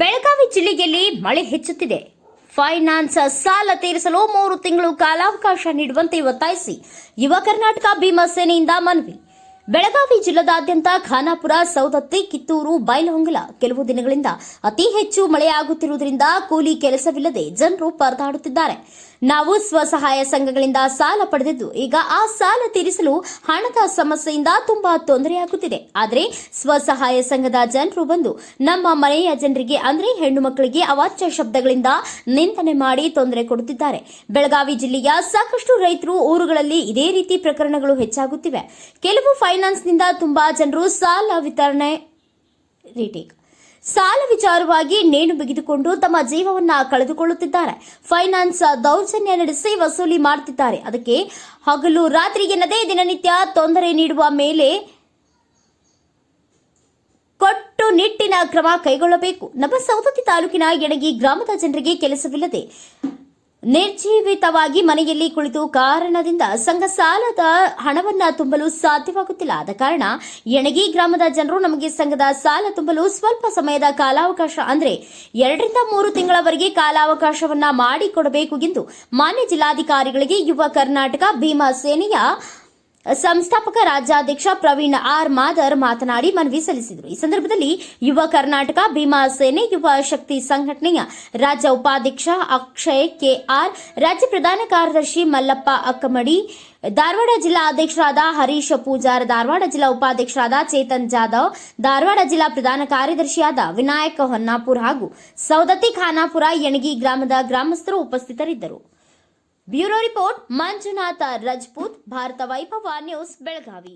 ಬೆಳಗಾವಿ ಜಿಲ್ಲೆಯಲ್ಲಿ ಮಳೆ ಹೆಚ್ಚುತ್ತಿದೆ. ಫೈನಾನ್ಸ್ ಸಾಲ ತೀರಿಸಲು ಮೂರು ತಿಂಗಳು ಕಾಲಾವಕಾಶ ನೀಡುವಂತೆ ಒತ್ತಾಯಿಸಿ ಯುವ ಕರ್ನಾಟಕ ಭೀಮಾ ಸೇನೆಯಿಂದ ಮನವಿ. ಬೆಳಗಾವಿ ಜಿಲ್ಲಾದಾದ್ಯಂತ ಖಾನಾಪುರ ಸೌದತ್ತಿ ಕಿತ್ತೂರು ಬೈಲಹೊಂಗಲ ಕೆಲವು ದಿನಗಳಿಂದ ಅತಿ ಹೆಚ್ಚು ಮಳೆಯಾಗುತ್ತಿರುವುದರಿಂದ ಕೂಲಿ ಕೆಲಸವಿಲ್ಲದೆ ಜನರು ಪರದಾಡುತ್ತಿದ್ದಾರೆ. ನಾವು ಸ್ವಸಹಾಯ ಸಂಘಗಳಿಂದ ಸಾಲ ಪಡೆದಿದ್ದು, ಈಗ ಆ ಸಾಲ ತೀರಿಸಲು ಹಣದ ಸಮಸ್ಯೆಯಿಂದ ತುಂಬಾ ತೊಂದರೆಯಾಗುತ್ತಿದೆ. ಆದರೆ ಸ್ವಸಹಾಯ ಸಂಘದ ಜನರು ಬಂದು ನಮ್ಮ ಮನೆಯ ಜನರಿಗೆ, ಅಂದರೆ ಹೆಣ್ಣು ಮಕ್ಕಳಿಗೆ ಅವಾಚ್ಯ ಶಬ್ದಗಳಿಂದ ನಿಂದನೆ ಮಾಡಿ ತೊಂದರೆ ಕೊಡುತ್ತಿದ್ದಾರೆ. ಬೆಳಗಾವಿ ಜಿಲ್ಲೆಯ ಸಾಕಷ್ಟು ರೈತರು ಊರುಗಳಲ್ಲಿ ಇದೇ ರೀತಿ ಪ್ರಕರಣಗಳು ಹೆಚ್ಚಾಗುತ್ತಿವೆ. ಕೆಲವು ಫೈನಾನ್ಸ್ನಿಂದ ತುಂಬಾ ಜನರು ಸಾಲ ವಿತರಣೆ, ರೀಟೇಕ್. ಸಾಲ ವಿಚಾರವಾಗಿ ನೇಣು ಬಿಗಿದುಕೊಂಡು ತಮ್ಮ ಜೀವವನ್ನ ಕಳೆದುಕೊಳ್ಳುತ್ತಿದ್ದಾರೆ. ಫೈನಾನ್ಸ್ ದೌರ್ಜನ್ಯ ನಡೆಸಿ ವಸೂಲಿ ಮಾಡುತ್ತಿದ್ದಾರೆ ಅದಕ್ಕೆ ಹಗಲು ರಾತ್ರಿ ಎನ್ನದೇ ದಿನನಿತ್ಯ ತೊಂದರೆ ನೀಡುವ ಮೇಲೆ ಕೊಟ್ಟು ನಿಟ್ಟಿನ ಕ್ರಮ ಕೈಗೊಳ್ಳಬೇಕು. ನಮ್ಮ ಸೌದತ್ತಿ ತಾಲೂಕಿನ ಎಣಗಿ ಗ್ರಾಮದ ಜನರಿಗೆ ಕೆಲಸವಿಲ್ಲದೆ ನಿರ್ಜೀವಿತವಾಗಿ ಮನೆಯಲ್ಲಿ ಕುಳಿತು ಕಾರಣದಿಂದ ಸಂಘ ಸಾಲದ ಹಣವನ್ನ ತುಂಬಲು ಸಾಧ್ಯವಾಗುತ್ತಿಲ್ಲ. ಆದ ಕಾರಣ ಯಣಗಿ ಗ್ರಾಮದ ಜನರು ನಮಗೆ ಸಂಘದ ಸಾಲ ತುಂಬಲು ಸ್ವಲ್ಪ ಸಮಯದ ಕಾಲಾವಕಾಶ ಅಂದ್ರೆ ಎರಡರಿಂದ ಮೂರು ತಿಂಗಳವರೆಗೆ ಕಾಲಾವಕಾಶವನ್ನ ಮಾಡಿಕೊಡಬೇಕು ಎಂದು ಮಾನ್ಯ ಜಿಲ್ಲಾಧಿಕಾರಿಗಳಿಗೆ ಯುವ ಕರ್ನಾಟಕ ಭೀಮಾ ಸೇನೆಯ ಸಂಸ್ಥಾಪಕ ರಾಜ್ಯಾಧ್ಯಕ್ಷ ಪ್ರವೀಣ್ ಆರ್ ಮಾದರ್ ಮಾತನಾಡಿ ಮನವಿ ಸಲ್ಲಿಸಿದರು. ಈ ಸಂದರ್ಭದಲ್ಲಿ ಯುವ ಕರ್ನಾಟಕ, ಭೀಮಾ ಸೇನೆ, ಯುವ ಶಕ್ತಿ ಸಂಘಟನೆಯ ರಾಜ್ಯ ಉಪಾಧ್ಯಕ್ಷ ಅಕ್ಷಯ್ ಕೆಆರ್ ರಾಜ್ಯ ಪ್ರಧಾನ ಕಾರ್ಯದರ್ಶಿ ಮಲ್ಲಪ್ಪ ಅಕ್ಕಮಡಿ, ಧಾರವಾಡ ಜಿಲ್ಲಾ ಅಧ್ಯಕ್ಷರಾದ ಹರೀಶ್ ಪೂಜಾರ್ ಧಾರವಾಡ ಜಿಲ್ಲಾ ಉಪಾಧ್ಯಕ್ಷರಾದ ಚೇತನ್ ಜಾಧವ್, ಧಾರವಾಡ ಜಿಲ್ಲಾ ಪ್ರಧಾನ ಕಾರ್ಯದರ್ಶಿಯಾದ ವಿನಾಯಕ ಹೊನ್ನಾಪುರ್ ಹಾಗೂ ಸೌದತ್ತಿ ಖಾನಾಪುರ ಯಣಗಿ ಗ್ರಾಮದ ಗ್ರಾಮಸ್ಥರು ಉಪಸ್ಥಿತರಿದ್ದರು. bureau report Manjunatha Rajput Bharata Vaibhava news Belagavi